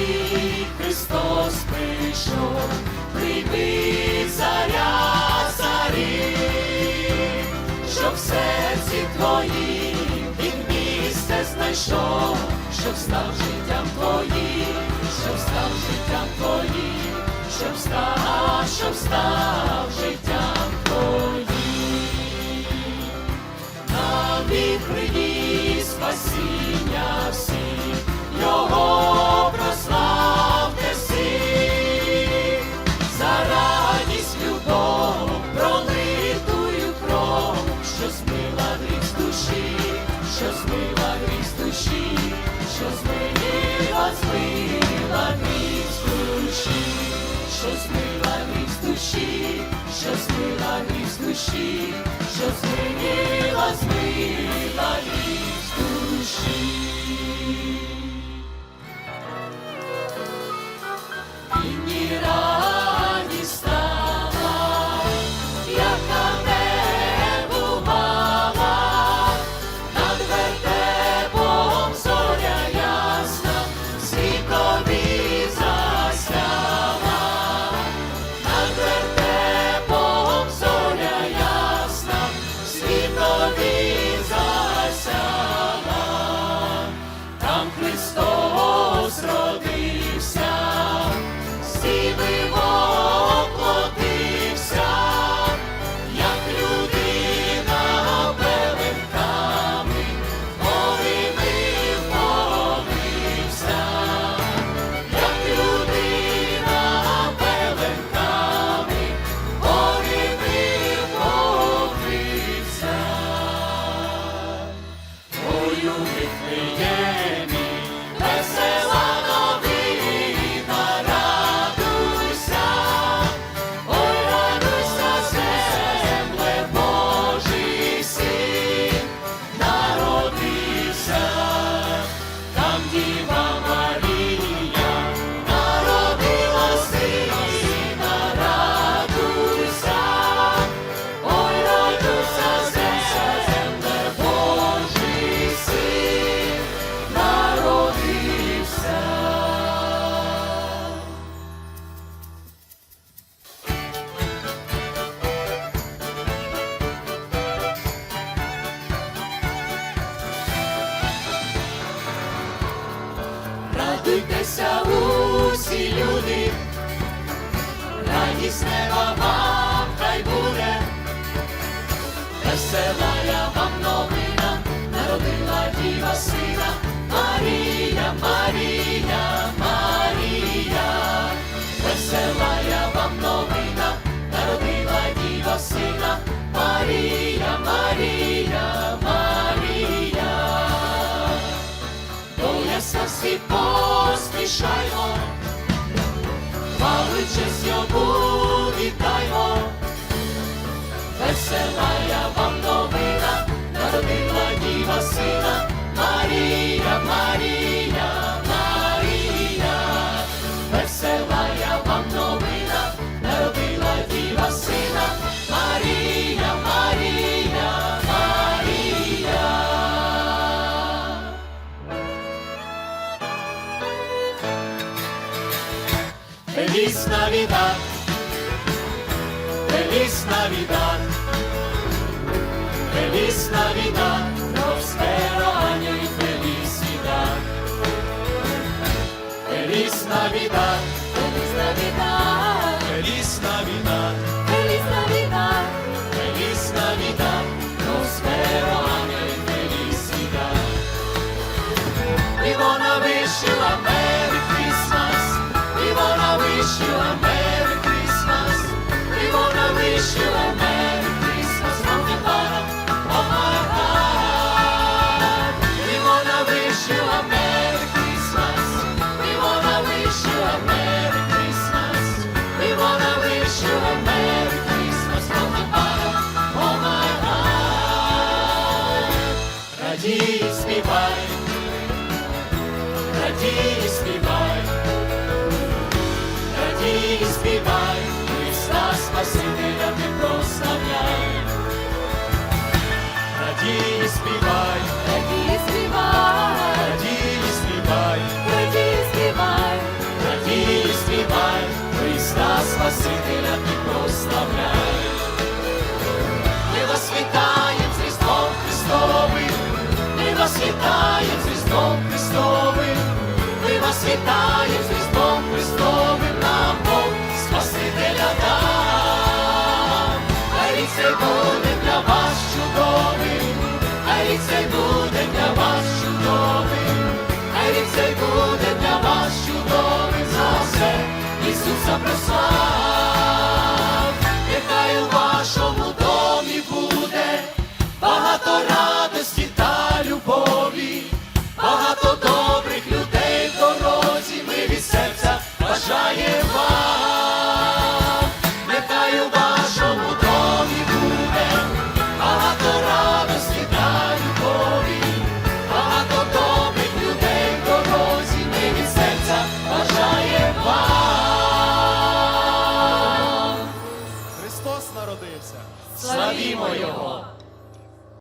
світ Христос прийшов, прийми заря зарі, щоб в серці твої він місце знайшов, щоб став життям твоїм, щоб став життям твоїм, щоб став, щоб став що змила з душі, що змінила змила з душі. Радуйтеся усі люди, радість неба вам хай буде, весела я вам новина, народила діва сина, Марія, Марія, Марія, весела я вам новина, народила діва сина, Марія, Марія, Марія. До ясна всі поспішаймо, хвали честь йому вітаймо, весела я вам новина, Feliz Navidad, Feliz Navidad, Feliz Navidad, prospero año y felicidad. Feliz Navidad, Feliz Navidad, Feliz Navidad, і співай, Христа Спасителя ти прославляй, радій і співай, ради і співай, радій і співай, радій і співай, радій і співай, Христа Спасителя ти прославляй, ми вас вітаєм з Різдвом Христовим, ми вас вітаєм з Різдвом Христовим. цей буде для вас чудовий, а рік цей буде для вас чудовим, а рік цей буде для вас чудовим за все Ісуса прослав. 哦，有。